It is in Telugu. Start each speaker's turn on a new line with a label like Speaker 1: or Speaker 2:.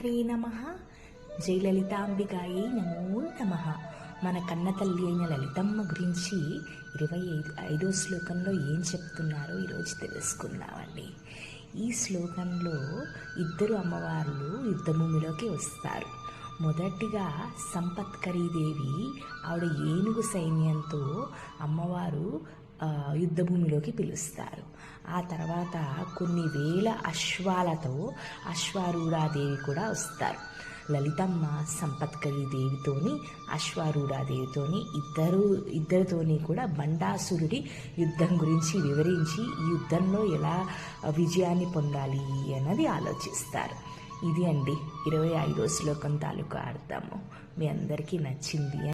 Speaker 1: శ్రీమాత్రే నమ. జయలలితాంబికాయే నమో నమ. మన కన్న తల్లి అయిన లలితమ్మ గురించి ఇరవై ఐదు ఐదో శ్లోకంలో ఏం చెప్తున్నారో ఈరోజు తెలుసుకుందామండి. ఈ శ్లోకంలో ఇద్దరు అమ్మవార్లు యుద్ధభూమిలోకి వస్తారు. మొదటిగా సంపత్కరీదేవి ఆవిడ ఏనుగు సైన్యంతో అమ్మవారు యుద్ధభూమిలోకి పిలుస్తారు. ఆ తర్వాత కొన్ని వేల అశ్వాలతో అశ్వారూఢాదేవి కూడా వస్తారు. లలితమ్మ సంపత్కరి దేవితోని అశ్వారూఢాదేవితోని ఇద్దరు ఇద్దరితోని కూడా బండాసురుడి యుద్ధం గురించి వివరించి ఈ యుద్ధంలో ఎలా విజయాన్ని పొందాలి అన్నది ఆలోచిస్తారు. ఇది అండి ఇరవై ఐదో శ్లోకం తాలూకా అర్థము. మీ అందరికీ నచ్చింది